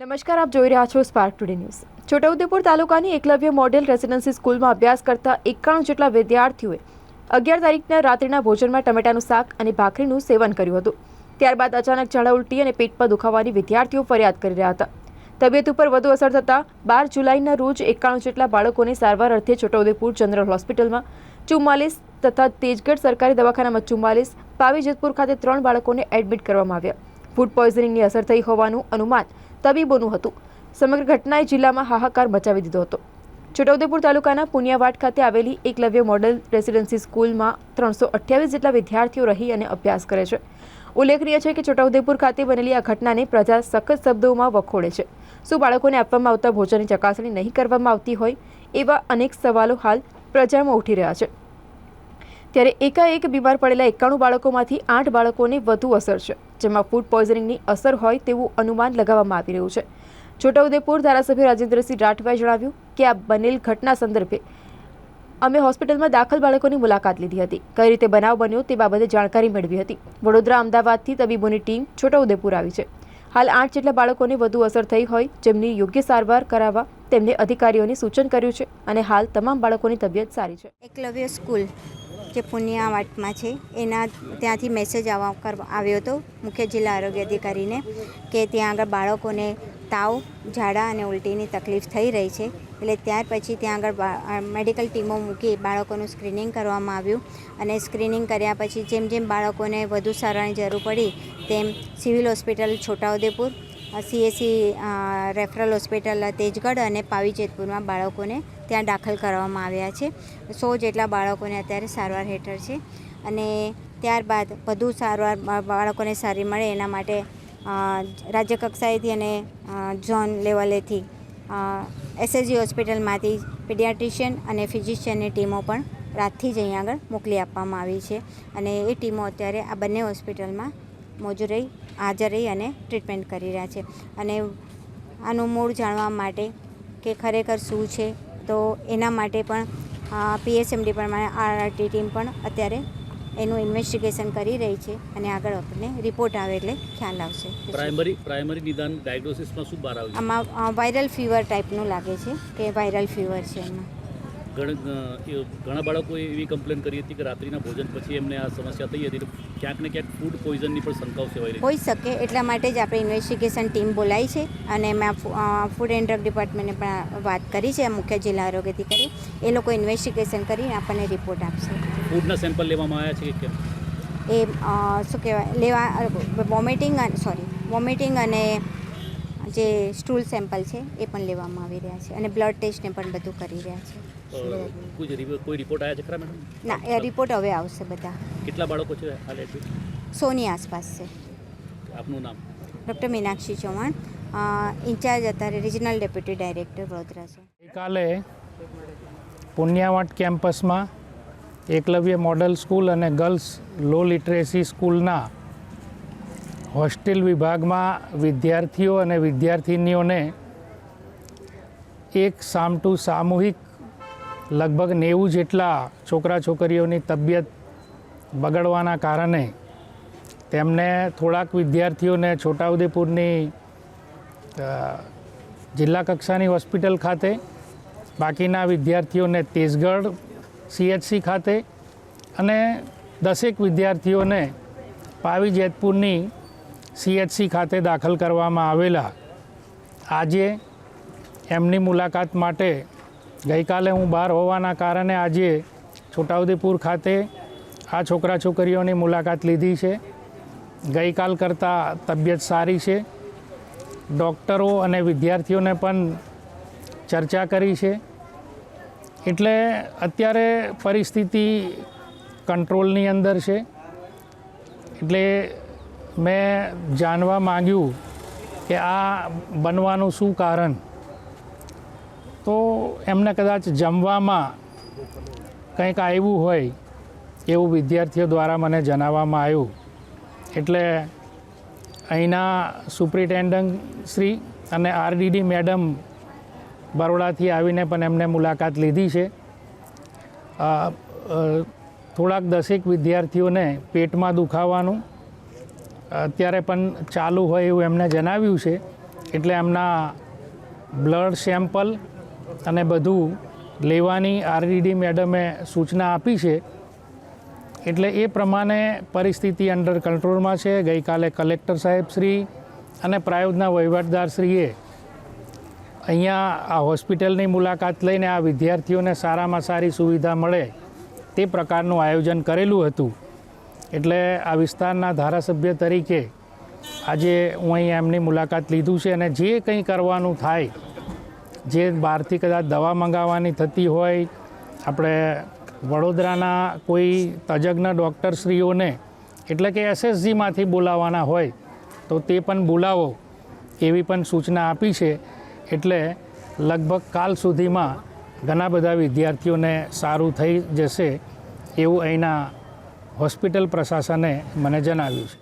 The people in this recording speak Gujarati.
નમસ્કાર, આપ જોઈ રહ્યા છો સ્પાર્ક ટુડે ન્યૂઝ છોટાઉદેપુર તાલુકાની એકલવ્ય મોડેલ રેસિડેન્સી સ્કૂલમાં અભ્યાસ કરતા એકાણું જેટલા વિદ્યાર્થીઓએ અગિયાર તારીખના રાત્રિના ભોજનમાં ટમેટાનું શાક અને ભાખરીનું સેવન કર્યું હતું. ત્યારબાદ અચાનક ઝાડા ઉલટી અને પેટમાં દુખાવાની વિદ્યાર્થીઓ ફરિયાદ કરી રહ્યા હતા. તબિયત ઉપર વધુ અસર થતાં બાર જુલાઈના રોજ એકાણું જેટલા બાળકોને સારવાર અર્થે છોટાઉદેપુર જનરલ હોસ્પિટલમાં ચુમ્માલીસ તથા તેજગઢ સરકારી દવાખાનામાં ચુમ્માલીસ પાવી જેતપુર ખાતે ત્રણ બાળકોને એડમિટ કરવામાં આવ્યા. ફૂડ પોઈઝનિંગની અસર થઈ હોવાનું અનુમાન તબીબોનું હતું. સમગ્ર ઘટનાએ જિલ્લામાં હાહાકાર મચાવી દીધો હતો. છોટાઉદેપુર તાલુકાના પુનિયાવાડ ખાતે આવેલી એકલવ્ય મોડલ રેસિડેન્સી સ્કૂલમાં ત્રણસો અઠ્યાવીસ જેટલા વિદ્યાર્થીઓ રહી અને અભ્યાસ કરે છે. ઉલ્લેખનીય છે કે છોટાઉદેપુર ખાતે બનેલી આ ઘટનાને પ્રજા સખત શબ્દોમાં વખોડે છે. શું બાળકોને આપવામાં આવતા ભોજનની ચકાસણી નહીં કરવામાં આવતી હોય એવા અનેક સવાલો હાલ પ્રજામાં ઉઠી રહ્યા છે. ત્યારે એકાએક બીમાર પડેલા એકાણું બાળકોમાંથી આઠ બાળકોને વધુ અસર છે, જેમાં ફૂડ પોઈઝનિંગની અસર હોય તેવું અનુમાન લગાવવામાં આવી રહ્યું છે. છોટાઉદેપુર ધારાસભ્ય રાજેન્દ્રસિંહ રાઠવાએ જણાવ્યું કે આ બનેલ ઘટના સંદર્ભે અમે હોસ્પિટલમાં દાખલ બાળકોની મુલાકાત લીધી હતી. કઈ રીતે બનાવ બન્યો તે બાબતે જાણકારી મેળવી હતી. વડોદરા અમદાવાદથી તબીબોની ટીમ છોટાઉદેપુર આવી છે. હાલ આઠ જેટલા બાળકોને વધુ અસર થઈ હોય જેમની યોગ્ય સારવાર કરાવવા તેમને અધિકારીઓને સૂચન કર્યું છે અને હાલ તમામ બાળકોની તબિયત સારી છે. એકલવ્ય સ્કૂલ જે પુનિયાવાટમાં છે, એના ત્યાંથી મેસેજ આવવા કરવા આવ્યો હતો મુખ્ય જિલ્લા આરોગ્ય અધિકારીને કે ત્યાં આગળ બાળકોને તાવ, ઝાડા અને ઉલટીની તકલીફ થઈ રહી છે. એટલે ત્યાર પછી ત્યાં આગળ મેડિકલ ટીમો મૂકી બાળકોનું સ્ક્રીનિંગ કરવામાં આવ્યું અને સ્ક્રીનિંગ કર્યા પછી જેમ જેમ બાળકોને વધુ સારવારની જરૂર પડી તેમ civil hospital Chhota Udepur CSC referral hospital, Tejgadh અને પાવી જેતપુરમાં બાળકોને ત્યાં દાખલ કરવામાં આવ્યા છે. સો જેટલા બાળકોને અત્યારે સારવાર હેઠળ છે અને ત્યારબાદ વધુ સારવાર બાળકોને સારી મળે એના માટે રાજ્ય કક્ષાએથી અને ઝોન લેવલેથી એસએસજી હોસ્પિટલમાંથી પીડિયાટ્રિશિયન અને ફિઝિશિયનની ટીમો પણ રાતથી જ અહીંયા આગળ મોકલી આપવામાં આવી છે અને એ ટીમો અત્યારે આ બંને હોસ્પિટલમાં મોજૂદ રહી, હાજર રહી અને ટ્રીટમેન્ટ કરી રહ્યા છે. અને આનું મૂળ જાણવા માટે કે ખરેખર શું છે તો એના માટે પણ પીએસએમડી પ્રમાણે આરઆરટી ટીમ પણ અત્યારે એનું ઇન્વેસ્ટિગેશન કરી રહી છે અને આગળ આપણને રિપોર્ટ આવે એટલે ખ્યાલ આવશે. પ્રાઇમરી પ્રાઇમરી નિદાન ડાયગ્નોસિસમાં શું બહાર આવ્યું આમાં વાયરલ ફીવર ટાઈપનું લાગે છે કે વાયરલ ફીવર છે એમાં. ઘણ ઘણા બાળકોએ એવી કમ્પ્લેન કરી હતી કે રાત્રિના ભોજન પછી એમને આ સમસ્યા થઈ હતી. ક્યાંક ને ક્યાંક ફૂડ પોઈઝનની પણ શંકાઓ સેવાઈ રહી. હોઈ શકે એટલા માટે જ આપણે ઇન્વેસ્ટિગેશન ટીમ બોલાવી છે અને એમાં ફૂડ એન્ડ ડ્રગ ડિપાર્ટમેન્ટને પણ વાત કરી છે મુખ્ય જિલ્લા આરોગ્ય અધિકારી એ લોકો ઇન્વેસ્ટિગેશન કરીને આપણને રિપોર્ટ આપશે. ફૂડના સેમ્પલ લેવામાં આવ્યા છે કે એ શું કહેવાય? લેવા વોમિટિંગ સોરી વોમિટિંગ અને જે સ્ટૂલ સેમ્પલ છે એ પણ લેવામાં આવી રહ્યા છે અને બ્લડ ટેસ્ટને પણ બધું કરી રહ્યા છે. કોઈ રિપોર્ટ આવ્યા છે ખરા મેડમ ના એ રિપોર્ટ હવે આવશે બધા. કેટલા બાળકો છે હાલ એડમિટ સોની આસપાસ છે. આપનું નામ? ડૉક્ટર મીનાક્ષી ચૌહાણ. ઇન્ચાર્જ અત્યારે રિજનલ ડેપ્યુટી ડાયરેક્ટર વડોદરા છે. ગઈકાલે પુણ્યાવટ કેમ્પસમાં એકલવ્ય મોડલ સ્કૂલ અને ગર્લ્સ લો લિટરેસી સ્કૂલના હોસ્ટેલ વિભાગમાં વિદ્યાર્થીઓ અને વિદ્યાર્થિનીઓને એક સામટું સામૂહિક લગભગ નેવું જેટલા છોકરા છોકરીઓની તબિયત બગડવાના કારણે તેમને થોડાક વિદ્યાર્થીઓને છોટાઉદેપુરની જિલ્લા કક્ષાની હોસ્પિટલ ખાતે, બાકીના વિદ્યાર્થીઓને તેજગઢ સીએચસી ખાતે અને દસેક વિદ્યાર્થીઓને પાવી જેતપુરની સીએચસી ખાતે દાખલ કરવામાં આવેલા. આજે એમની મુલાકાત માટે ગઈકાલે હું બહાર હોવાના કારણે આજે છોટાઉદેપુર ખાતે આ છોકરા છોકરીઓની મુલાકાત લીધી છે. ગઈકાલ કરતાં તબિયત સારી છે. ડૉક્ટરો અને વિદ્યાર્થીઓને પણ ચર્ચા કરી છે. એટલે અત્યારે પરિસ્થિતિ કંટ્રોલની અંદર છે. એટલે મેં જાણવા માંગ્યું કે આ બનવાનું શું કારણ? તો એમને કદાચ જમવામાં કંઈક આવ્યું હોય એવું વિદ્યાર્થીઓ દ્વારા મને જણાવવામાં આવ્યું. એટલે અહીંના સુપ્રિન્ટેન્ડન્ટ શ્રી અને આરડીડી મેડમ બરોડાથી આવીને પણ એમને મુલાકાત લીધી છે. થોડાક દસેક વિદ્યાર્થીઓને પેટમાં દુખાવાનું અત્યારે પણ ચાલુ હોય એવું એમને જણાવ્યું છે. એટલે એમના બ્લડ સેમ્પલ અને બધું લેવાની આરડીડી મેડમે સૂચના આપી છે. એટલે એ પ્રમાણે પરિસ્થિતિ અંડર કંટ્રોલમાં છે. ગઈકાલે કલેક્ટર સાહેબ શ્રી અને પ્રાયોજના વહીવટદારશ્રીએ અહીંયા આ હોસ્પિટલની મુલાકાત લઈને આ વિદ્યાર્થીઓને સારામાં સારી સુવિધા મળે તે પ્રકારનું આયોજન કરેલું હતું. એટલે આ વિસ્તારના ધારાસભ્ય તરીકે આજે હું અહીં એમની મુલાકાત લીધું છે અને જે કંઈ કરવાનું થાય, જે બહારથી કદાચ દવા મંગાવવાની થતી હોય, આપણે વડોદરાના કોઈ તજજ્ઞ ડૉક્ટરશ્રીઓને, એટલે કે એસએસજીમાંથી બોલાવવાના હોય, તો તે પણ બોલાવો, એવી પણ સૂચના આપી છે. એટલે લગભગ કાલ સુધીમાં ઘણા બધા વિદ્યાર્થીઓને સારું થઈ જશે એવું અહીંના હોસ્પિટલ પ્રશાસને મને જણાવ્યું છે.